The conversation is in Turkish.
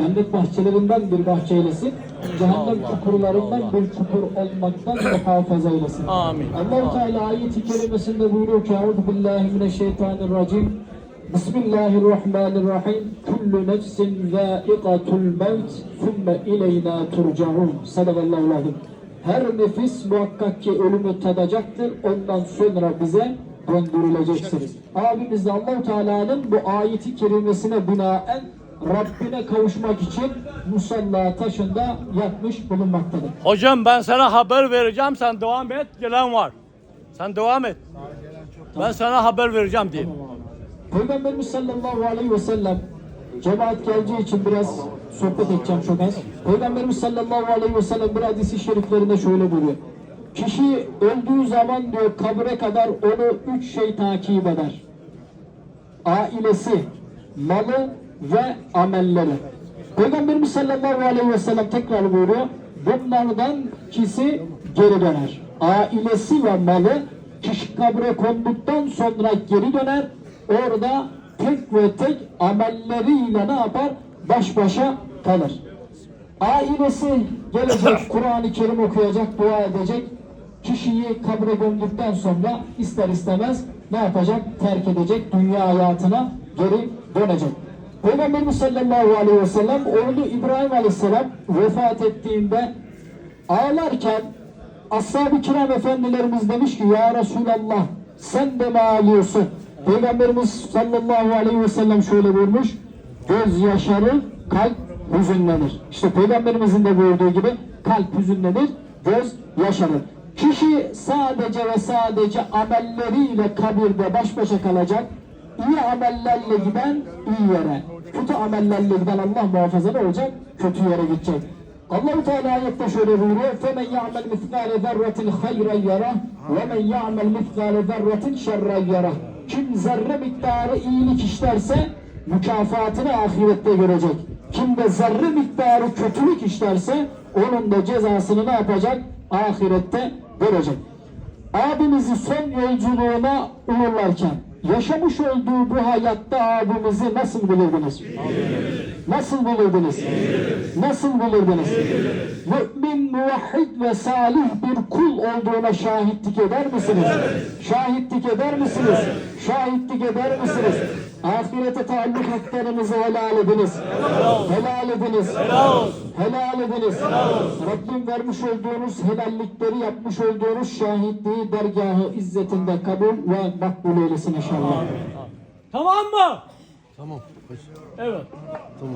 cennet bahçelerinden bir bahçe eylesin. Cehennem çukurlarından bir çukur olmaktan muhafaza eylesin. Amin. Allah-u Teala ayet-i kerimesinde buyuruyor ki Euzu billahi mineşşeytanirracim. Bismillahirrahmanirrahim. Kullu nefsin zâikatul mevt thumme ileyna turcaun. Sadakallahu azim. Her nefis muhakkak ki ölümü tadacaktır. Ondan sonra bize döndürüleceksiniz. Abimiz de Allah-u Teala'nın bu ayeti kerimesine binaen Rabbine kavuşmak için musalla taşında yatmış bulunmaktadır. Hocam ben sana haber vereceğim. Sen devam et. Gelen var. Sen devam et. Ben sana haber vereceğim diyeyim. Peygamberimiz sallallahu aleyhi ve sellem cemaat geleceği için biraz sohbet edeceğim çok az. Peygamberimiz sallallahu aleyhi ve sellem bir hadisi şeriflerinde şöyle buyuruyor. Kişi öldüğü zaman diyor kabre kadar onu üç şey takip eder. Ailesi, malı ve amelleri. Peygamberimiz sallallahu aleyhi ve sellem tekrar buyuruyor. Bunlardan kişi geri döner. Ailesi ve malı kişi kabre konduktan sonra geri döner. Orada tek ve tek amelleriyle ne yapar? Baş başa kalır. Ailesi gelecek, Kur'an-ı Kerim okuyacak, dua edecek. Kişiyi kabre gömdükten sonra ister istemez ne yapacak? Terk edecek, dünya hayatına geri dönecek. Peygamberimiz sallallahu aleyhi ve sellem oğlu İbrahim aleyhisselam vefat ettiğinde ağlarken Ashab-ı kiram efendilerimiz demiş ki ya Resulallah sen de mi ağlıyorsun? Peygamberimiz sallallahu aleyhi ve sellem şöyle buyurmuş. Göz yaşarır, kalp hüzünlenir. İşte peygamberimizin de buyurduğu gibi kalp hüzünlenir, göz yaşarır. Kişi sadece ve sadece amelleriyle kabirde baş başa kalacak İyi amellerle giden iyi yere, kötü amellerle giden Allah muhafaza ne olacak? Kötü yere gidecek. Allah-u Teala ayette şöyle buyuruyor. فَمَنْ يَعْمَلْ مِثْقَالَ ذَرَّةٍ خَيْرًا يَرَهُ وَمَنْ يَعْمَلْ مِثْقَالَ ذَرَّةٍ شَرًّا يَرَهُ Kim zerre miktarı iyilik işlerse mükafatını ahirette görecek. Kim de zerre miktarı kötülük işlerse onun da cezasını ne yapacak? Ahirette görecek. Abimizi son yolculuğuna uğurlarken yaşamış olduğu bu hayatta abimizi nasıl bulurdunuz? Nasıl bulurdunuz? Nasıl bulurdunuz? Mümin, muvahhid ve salih bir kul olduğuna şahitlik eder misiniz? Şahitlik eder misiniz? Şahitlik eder misiniz? Ahirete taalluk haklarınızı helal ediniz. Helal ediniz. Helal ediniz. Rabbim vermiş olduğunuz helallikleri yapmış olduğunuz şahitliği dergahı izzetinde kabul ve makbul eylesin inşallah. Tamam mı? Tamam. Evet. Tamam.